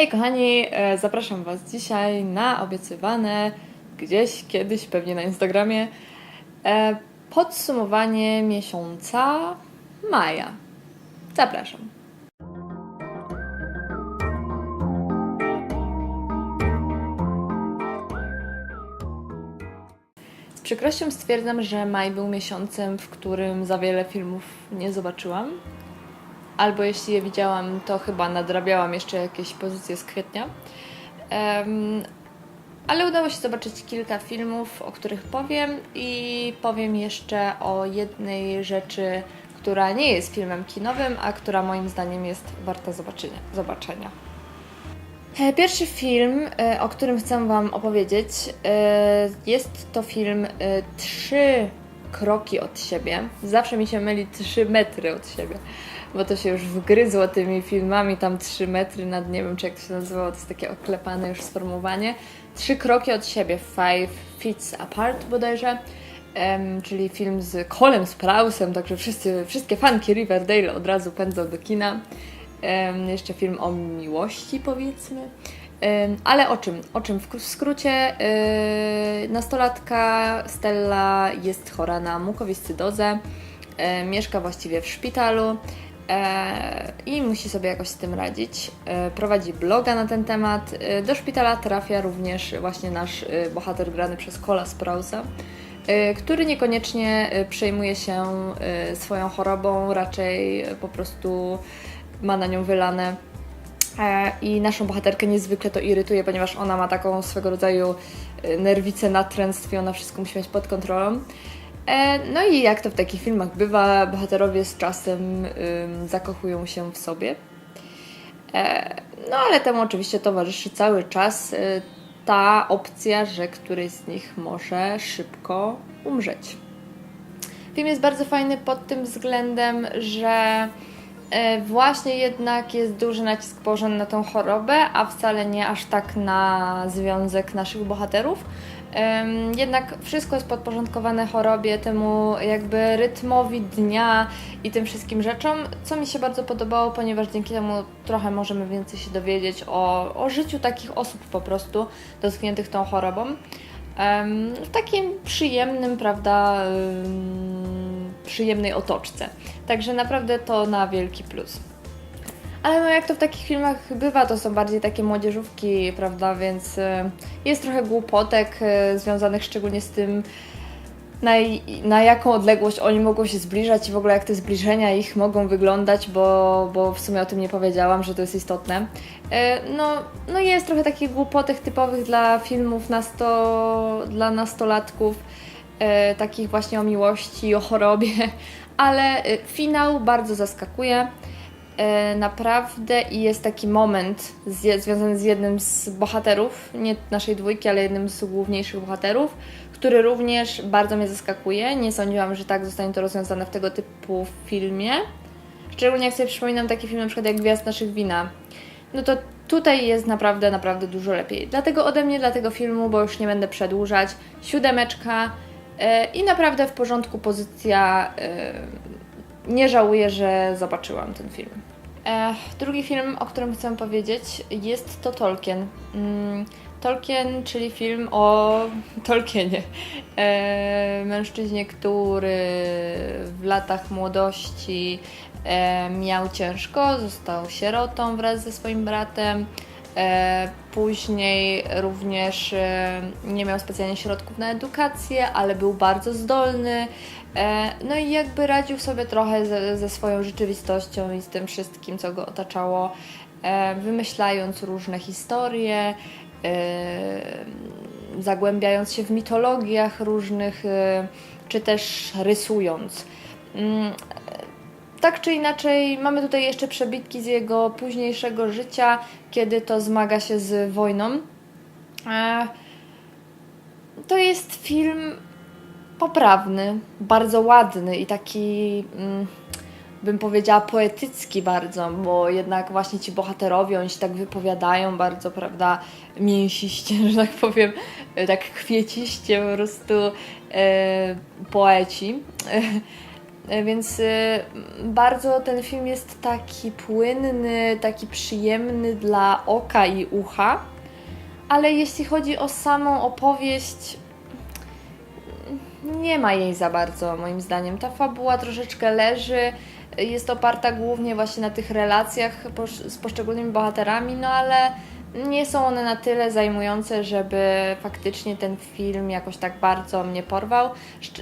Hej kochani, e, zapraszam Was dzisiaj na obiecywane gdzieś kiedyś, pewnie na Instagramie, e, podsumowanie miesiąca maja. Zapraszam. Z przykrością stwierdzam, że maj był miesiącem, w którym za wiele filmów nie zobaczyłam. Albo jeśli je widziałam, to chyba nadrabiałam jeszcze jakieś pozycje z kwietnia. Em, ale udało się zobaczyć kilka filmów, o których powiem i powiem jeszcze o jednej rzeczy, która nie jest filmem kinowym, a która moim zdaniem jest warta zobaczenia. zobaczenia. Pierwszy film, e, o którym chcę Wam opowiedzieć, e, jest to film e, Trzy kroki od siebie. Zawsze mi się myli trzy metry od siebie, bo to się już wgryzło tymi filmami, tam trzy metry nad, nie wiem czy jak to się nazywało, to jest takie oklepane już sformułowanie. Trzy kroki od siebie, Five Feet Apart bodajże, em, czyli film z Colem Sprousem, także wszyscy, wszystkie fanki Riverdale od razu pędzą do kina. Em, jeszcze film o miłości, powiedzmy. Ale o czym? O czym? W kró- w skrócie, yy, nastolatka Stella jest chora na mukowiscydozę, e, mieszka właściwie w szpitalu i musi sobie jakoś z tym radzić. E, prowadzi bloga na ten temat. E, do szpitala trafia również właśnie nasz e, bohater grany przez Cola Sprousa który niekoniecznie przejmuje się swoją chorobą, raczej po prostu ma na nią wylane. E, I naszą bohaterkę niezwykle to irytuje, ponieważ ona ma taką swego rodzaju nerwicę natręctw i ona wszystko musi mieć pod kontrolą. E, No i jak to w takich filmach bywa, bohaterowie z czasem zakochują się w sobie. E, No ale temu oczywiście towarzyszy cały czas y, ta opcja, że któryś z nich może szybko umrzeć. Film jest bardzo fajny pod tym względem, że e, właśnie jednak jest duży nacisk położony na tą chorobę, a wcale nie aż tak na związek naszych bohaterów. Jednak wszystko jest podporządkowane chorobie, temu jakby rytmowi dnia i tym wszystkim rzeczom, co mi się bardzo podobało, ponieważ dzięki temu trochę możemy więcej się dowiedzieć o, o życiu takich osób po prostu dotkniętych tą chorobą. W takim przyjemnym, prawda, przyjemnej otoczce. Także naprawdę to na wielki plus. Ale no jak to w takich filmach bywa, to są bardziej takie młodzieżówki, prawda, więc y, jest trochę głupotek y, związanych szczególnie z tym, na, na jaką odległość oni mogą się zbliżać i w ogóle jak te zbliżenia ich mogą wyglądać, bo, bo w sumie o tym nie powiedziałam, że to jest istotne. E, No, no jest trochę takich głupotek typowych dla filmów nasto, dla nastolatków, e, takich właśnie o miłości, o chorobie, ale e, finał bardzo zaskakuje. E, naprawdę i jest taki moment z, związany z jednym z bohaterów, nie naszej dwójki, ale jednym z główniejszych bohaterów, który również bardzo mnie zaskakuje. Nie sądziłam, że tak zostanie to rozwiązane w tego typu filmie. Szczególnie jak sobie przypominam taki film na przykład jak Gwiazd naszych wina. No to tutaj jest naprawdę, naprawdę dużo lepiej. Dlatego ode mnie, dla tego filmu, bo już nie będę przedłużać, siódemeczka e, i naprawdę w porządku pozycja. e, nie żałuję, że zobaczyłam ten film. Drugi film, o którym chcę powiedzieć, jest to Tolkien. Mm, Tolkien, czyli film o Tolkienie. Mężczyźnie, który w latach młodości miał ciężko, został sierotą wraz ze swoim bratem. Później również nie miał specjalnie środków na edukację, ale był bardzo zdolny. E, no i jakby radził sobie trochę ze, ze swoją rzeczywistością i z tym wszystkim, co go otaczało, e, wymyślając różne historie, e, zagłębiając się w mitologiach różnych, czy też rysując. Mm, tak czy inaczej, mamy tutaj jeszcze przebitki z jego późniejszego życia, kiedy to zmaga się z wojną. To jest film poprawny, bardzo ładny i taki, mm, bym powiedziała, poetycki bardzo, bo jednak właśnie ci bohaterowie, oni się tak wypowiadają bardzo, prawda, mięsiście, że tak powiem, e, tak kwieciście po prostu e, poeci. E, Więc y, bardzo ten film jest taki płynny, taki przyjemny dla oka i ucha. Ale jeśli chodzi o samą opowieść, nie ma jej za bardzo, moim zdaniem. Ta fabuła troszeczkę leży, jest oparta głównie właśnie na tych relacjach z poszczególnymi bohaterami, no ale nie są one na tyle zajmujące, żeby faktycznie ten film jakoś tak bardzo mnie porwał.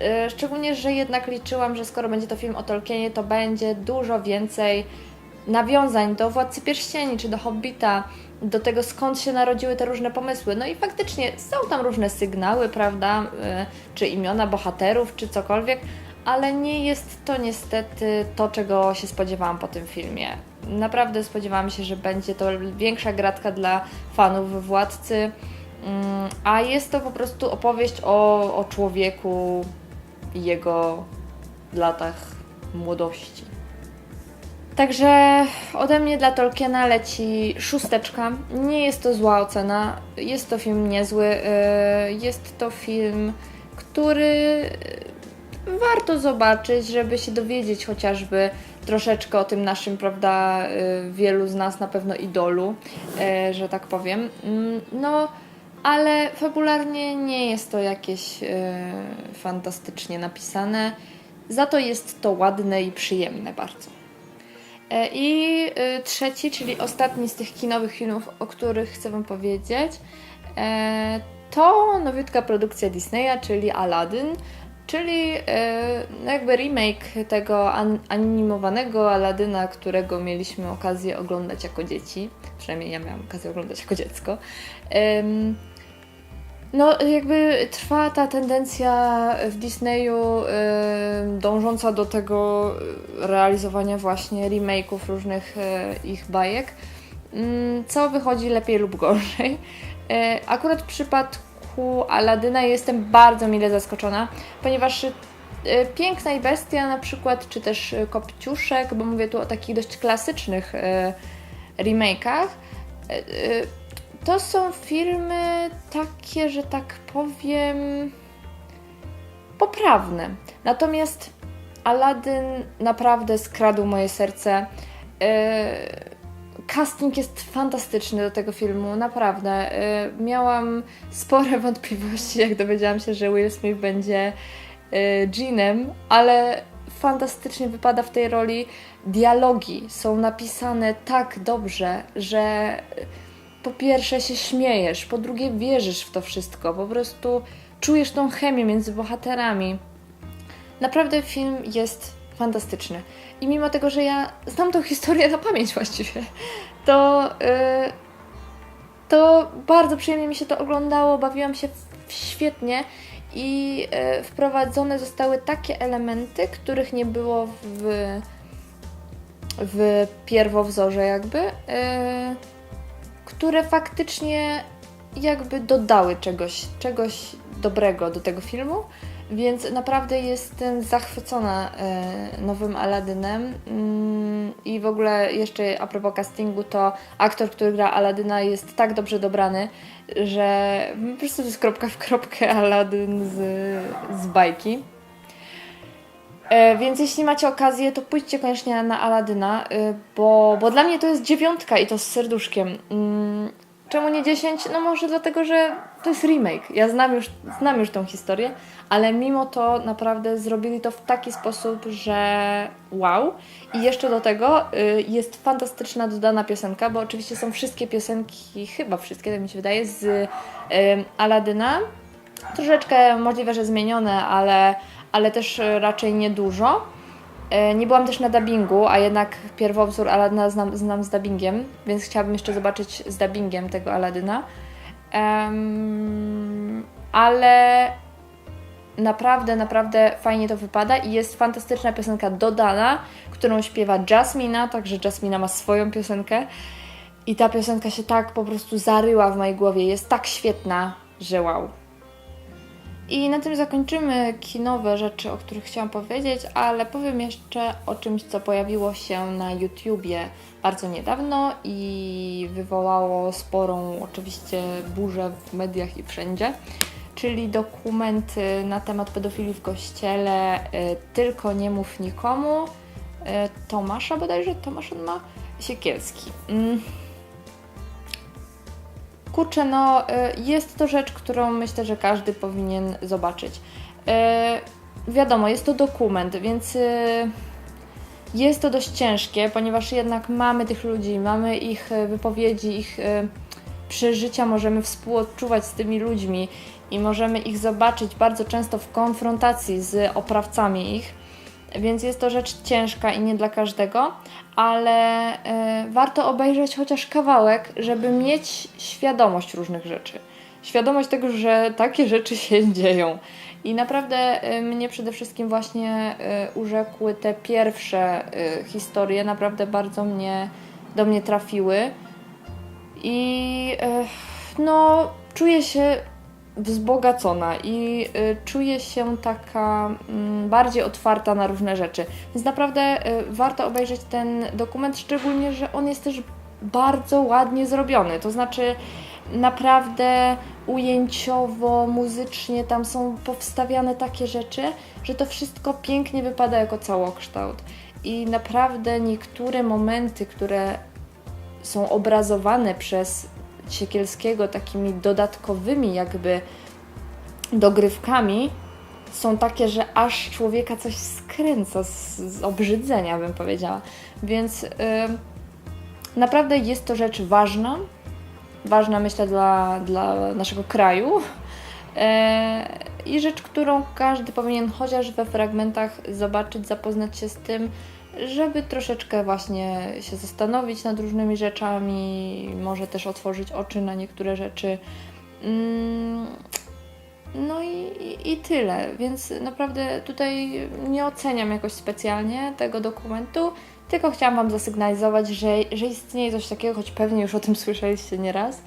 E, szczególnie, że jednak liczyłam, że skoro będzie to film o Tolkienie, to będzie dużo więcej nawiązań do Władcy Pierścieni czy do Hobbita, do tego skąd się narodziły te różne pomysły. No i faktycznie są tam różne sygnały, prawda, y, czy imiona bohaterów, czy cokolwiek, ale nie jest to niestety to, czego się spodziewałam po tym filmie. Naprawdę spodziewałam się, że będzie to większa gratka dla fanów Władcy, mm, a jest to po prostu opowieść o, o człowieku i jego latach młodości. Także ode mnie dla Tolkiena leci szósteczka. Nie jest to zła ocena. Jest to film niezły. yy, Jest to film, który yy, warto zobaczyć, żeby się dowiedzieć chociażby troszeczkę o tym naszym, prawda, yy, wielu z nas na pewno idolu, że tak powiem. Mm, No, ale fabularnie nie jest to jakieś fantastycznie napisane. Za to jest to ładne i przyjemne bardzo. E, I y, trzeci, czyli ostatni z tych kinowych filmów, o których chcę Wam powiedzieć, e, to nowiutka produkcja Disneya, czyli Aladdin, czyli e, no jakby remake tego an- animowanego Aladyna, którego mieliśmy okazję oglądać jako dzieci. Przynajmniej ja miałam okazję oglądać jako dziecko. No, jakby trwa ta tendencja w Disneyu dążąca do tego y, realizowania właśnie remake'ów różnych y, ich bajek, mm, co wychodzi lepiej lub gorzej. Y, akurat w przypadku Aladyna jestem bardzo mile zaskoczona, ponieważ Piękna i Bestia na przykład, czy też Kopciuszek, bo mówię tu o takich dość klasycznych remake'ach, to są filmy takie, że tak powiem, poprawne. Natomiast Aladdin naprawdę skradł moje serce. Yy, Casting jest fantastyczny do tego filmu, naprawdę. Yy, Miałam spore wątpliwości, jak dowiedziałam się, że Will Smith będzie yy, Jeanem, ale fantastycznie wypada w tej roli. Dialogi są napisane tak dobrze, że po pierwsze się śmiejesz, po drugie wierzysz w to wszystko, po prostu czujesz tą chemię między bohaterami. Naprawdę film jest fantastyczny. I mimo tego, że ja znam tą historię na pamięć właściwie, to, yy, to bardzo przyjemnie mi się to oglądało, bawiłam się świetnie i yy, wprowadzone zostały takie elementy, których nie było w, w pierwowzorze jakby. Yy, które faktycznie jakby dodały czegoś, czegoś dobrego do tego filmu, więc naprawdę jestem zachwycona e, nowym Aladynem Mm, i w ogóle jeszcze a propos castingu, to aktor, który gra Aladyna jest tak dobrze dobrany, że po prostu to jest kropka w kropkę Aladyn z, z bajki. E, więc jeśli macie okazję, to pójdźcie koniecznie na Aladyna, y, bo, bo dla mnie to jest dziewiątka i to z serduszkiem. Mm, Czemu nie 10? No może dlatego, że to jest remake. Ja znam już, znam już tą historię, ale mimo to naprawdę zrobili to w taki sposób, że wow. I jeszcze do tego y, jest fantastyczna dodana piosenka, bo oczywiście są wszystkie piosenki, chyba wszystkie, tak mi się wydaje, z Aladyna. Troszeczkę możliwe, że zmienione, ale, ale też y, raczej niedużo. E, Nie byłam też na dubbingu, a jednak pierwowzór Aladyna znam, znam z dubbingiem, więc chciałabym jeszcze zobaczyć z dubbingiem tego Aladyna. Em, ale naprawdę, naprawdę fajnie to wypada i jest fantastyczna piosenka dodana, którą śpiewa Jasmina, także Jasmina ma swoją piosenkę i ta piosenka się tak po prostu zaryła w mojej głowie, jest tak świetna, że wow. I na tym zakończymy kinowe rzeczy, o których chciałam powiedzieć, ale powiem jeszcze o czymś, co pojawiło się na YouTubie bardzo niedawno i wywołało sporą oczywiście burzę w mediach i wszędzie. czyli dokument na temat pedofilii w kościele y, Tylko nie mów nikomu. y, Tomasza bodajże, Tomasz on ma? Siekielski. Kurczę, no y, jest to rzecz, którą myślę, że każdy powinien zobaczyć. Y, Wiadomo, jest to dokument, więc y, jest to dość ciężkie, ponieważ jednak mamy tych ludzi, mamy ich wypowiedzi, ich przeżycia, możemy współodczuwać z tymi ludźmi i możemy ich zobaczyć bardzo często w konfrontacji z oprawcami ich. Więc jest to rzecz ciężka i nie dla każdego, ale y, warto obejrzeć chociaż kawałek, żeby mieć świadomość różnych rzeczy. Świadomość tego, że takie rzeczy się dzieją. I naprawdę y, mnie przede wszystkim właśnie y, urzekły te pierwsze historie, naprawdę bardzo mnie do mnie trafiły. I no, czuję się wzbogacona i y, czuję się taka mm, bardziej otwarta na różne rzeczy. Więc naprawdę y, warto obejrzeć ten dokument, szczególnie, że on jest też bardzo ładnie zrobiony. To znaczy, naprawdę ujęciowo, muzycznie tam są powstawiane takie rzeczy, że to wszystko pięknie wypada jako całokształt. I naprawdę niektóre momenty, które są obrazowane przez Siekielskiego takimi dodatkowymi jakby dogrywkami są takie, że aż człowieka coś skręca z, z obrzydzenia, bym powiedziała. Więc ym, naprawdę jest to rzecz ważna, ważna myślę dla, dla naszego kraju e, i rzecz, którą każdy powinien chociaż we fragmentach zobaczyć, zapoznać się z tym, żeby troszeczkę właśnie się zastanowić nad różnymi rzeczami, może też otworzyć oczy na niektóre rzeczy. Mm, No i, i, tyle, więc naprawdę tutaj nie oceniam jakoś specjalnie tego dokumentu, tylko chciałam Wam zasygnalizować, że, że istnieje coś takiego, choć pewnie już o tym słyszeliście nieraz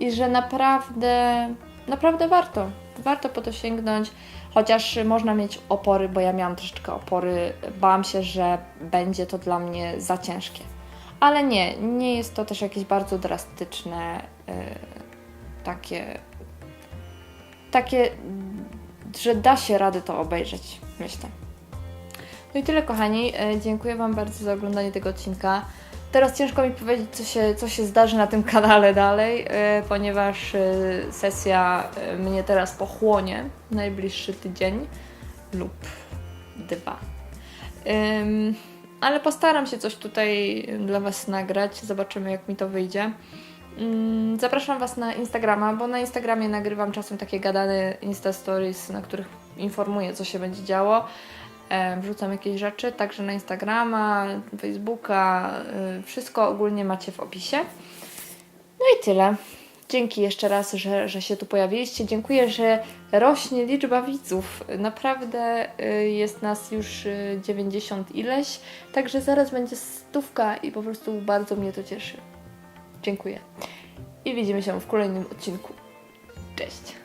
i że naprawdę, naprawdę warto, warto po to sięgnąć, chociaż można mieć opory, bo ja miałam troszeczkę opory, bałam się, że będzie to dla mnie za ciężkie. Ale nie, nie jest to też jakieś bardzo drastyczne, yy, takie, takie, że da się rady to obejrzeć, myślę. No i tyle, kochani. E, Dziękuję Wam bardzo za oglądanie tego odcinka. Teraz ciężko mi powiedzieć, co się, co się zdarzy na tym kanale dalej, e, ponieważ e, sesja e, mnie teraz pochłonie najbliższy tydzień lub dwa. Ale postaram się coś tutaj dla Was nagrać. Zobaczymy, jak mi to wyjdzie. Ym, Zapraszam Was na Instagrama, bo na Instagramie nagrywam czasem takie gadane Insta Stories, na których informuję, co się będzie działo. E, Wrzucam jakieś rzeczy, także na Instagrama, Facebooka, y, wszystko ogólnie macie w opisie. No i tyle. Dzięki jeszcze raz, że, że się tu pojawiliście. Dziękuję, że rośnie liczba widzów. Naprawdę y, jest nas już y, 90 ileś, także zaraz będzie stówka i po prostu bardzo mnie to cieszy. Dziękuję. I widzimy się w kolejnym odcinku. Cześć.